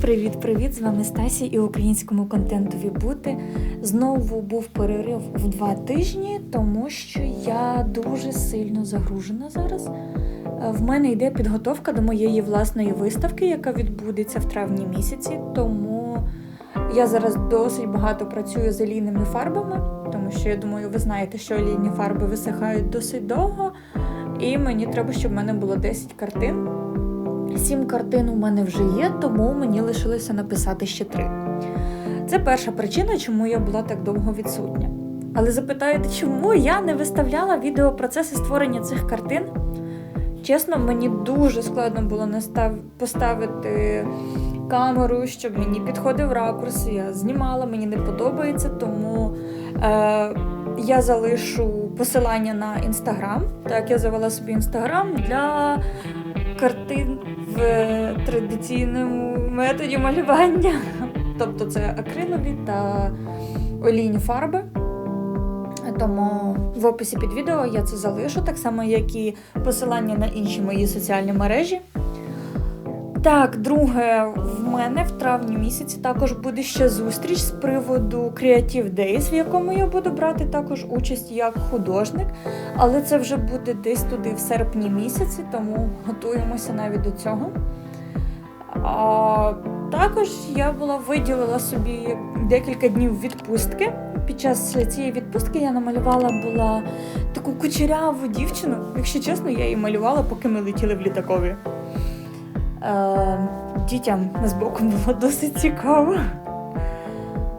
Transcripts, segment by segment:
Привіт-привіт! З вами Стасі і українському контентові бути. Знову був перерив в два тижні, тому що я дуже сильно загружена зараз. В мене йде підготовка до моєї власної виставки, яка відбудеться в травні місяці. Тому я зараз досить багато працюю з олійними фарбами, тому що я думаю, ви знаєте, що олійні фарби висихають досить довго. І мені треба, щоб в мене було 10 картин. Сім картин у мене вже є, тому мені лишилося написати ще три. Це перша причина, чому я була так довго відсутня. Але запитаєте, чому я не виставляла відео процеси створення цих картин? Чесно, мені дуже складно було настав... поставити камеру, щоб мені підходив ракурс. Я знімала, мені не подобається, тому е, я залишу посилання на інстаграм. Так, я завела собі інстаграм для картин в традиційному методі малювання. Тобто це акрилові та олійні фарби. Тому в описі під відео я це залишу, так само, як і посилання на інші мої соціальні мережі. Так, друге, в мене в травні місяці також буде ще зустріч з приводу Creative Days, в якому я буду брати також участь як художник. Але це вже буде десь туди в серпні місяці, тому готуємося навіть до цього. А, також я була виділила собі декілька днів відпустки. Під час цієї відпустки я намалювала була таку кучеряву дівчину. Якщо чесно, я її малювала, поки ми летіли в літакові. Е, дітям з боку було досить цікаво.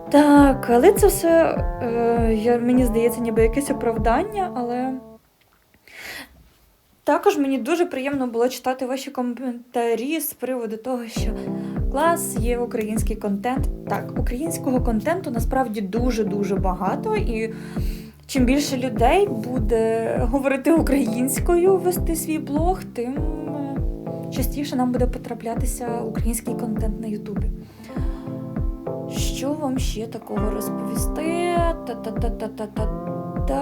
Так, але це все, е, мені здається, ніби якесь оправдання, але. Також мені дуже приємно було читати ваші коментарі з приводу того, що клас є український контент. Так, українського контенту насправді дуже-дуже багато, і чим більше людей буде говорити українською, вести свій блог, тим частіше нам буде потраплятися український контент на Ютубі. Що вам ще такого розповісти? Та-та-та-та-та-та.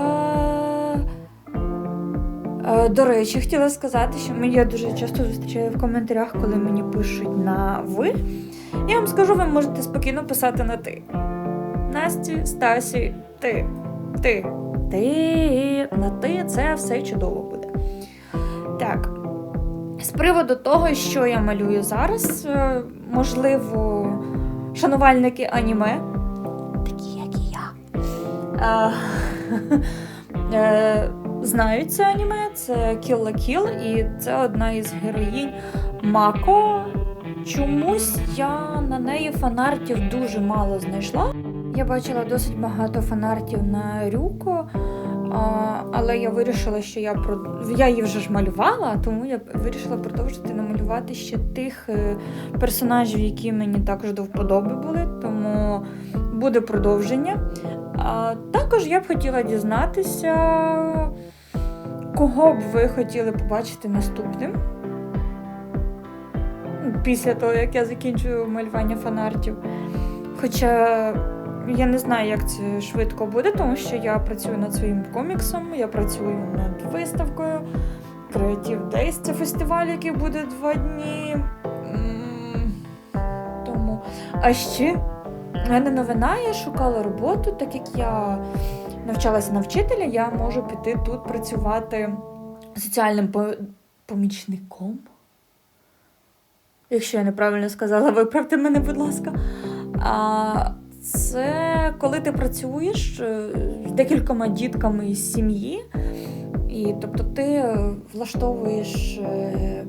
Е, До речі, хотіла сказати, що я дуже часто зустрічаю в коментарях, коли мені пишуть на ви. Я вам скажу, ви можете спокійно писати на ти. Насті, Стасі, ти, ти, ти, на ти це все чудово буде. Так. З приводу того, що я малюю зараз, е, можливо, шанувальники аніме, такі як і я. е, е, знають це аніме, це Kill la Kill, і це одна із героїнь Мако. Чомусь я на неї фанартів дуже мало знайшла. Я бачила досить багато фанартів на Рюко, але я вирішила, що я про я її вже ж малювала, тому я вирішила продовжити намалювати ще тих е, персонажів, які мені також до вподоби були, тому буде продовження. Також я б хотіла дізнатися, кого б ви хотіли побачити наступним. Після того, як я закінчую малювання фанартів. Хоча я не знаю, як це швидко буде, тому що я працюю над своїм коміксом, я працюю над виставкою. Creative Days це фестиваль, який буде два дні. Тому. А ще в мене новина, я шукала роботу, так як я навчалася на вчителя, я можу піти тут працювати соціальним помічником. Якщо я неправильно сказала, виправте мене, будь ласка. А, це коли ти працюєш е, з декількома дітками із сім'ї, і тобто ти влаштовуєш е,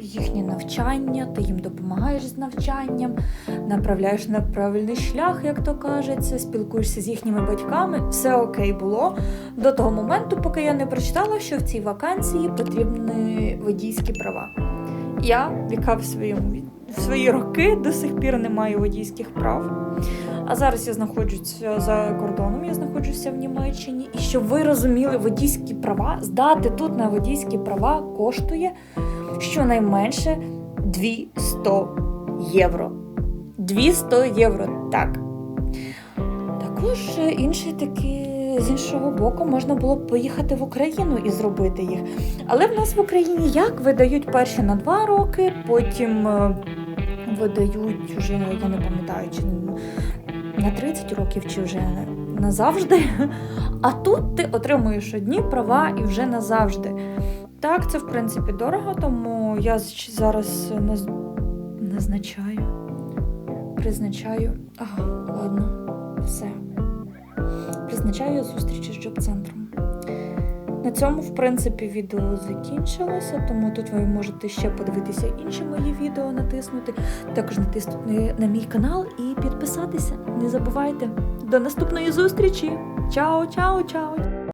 їхнє навчання, ти їм допомагаєш з навчанням, направляєш на правильний шлях, як то кажеться, спілкуєшся з їхніми батьками. Все окей було до того моменту, поки я не прочитала, що в цій вакансії потрібні водійські права. Я, яка в своєму ві- в свої роки до сих пір не маю водійських прав. А зараз я знаходжуся за кордоном, я знаходжуся в Німеччині. І щоб ви розуміли, водійські права здати тут на водійські права коштує щонайменше 200 євро. 200 євро, так. Також е, інший такий, з іншого боку, можна було б поїхати в Україну і зробити їх. Але в нас в Україні як видають перші на 2 роки, потім е, видають вже, я не пам'ятаю, чи на 30 років, чи вже назавжди. А тут ти отримуєш одні права і вже назавжди. Так, це в принципі дорого, тому я зараз наз... назначаю, призначаю. А, ладно, все. Призначаю зустрічі з джоб-центром. На цьому, в принципі, відео закінчилося, тому тут ви можете ще подивитися інші мої відео, натиснути, також натиснути на мій канал і підписатися. Не забувайте. До наступної зустрічі! Чао, чао, чао!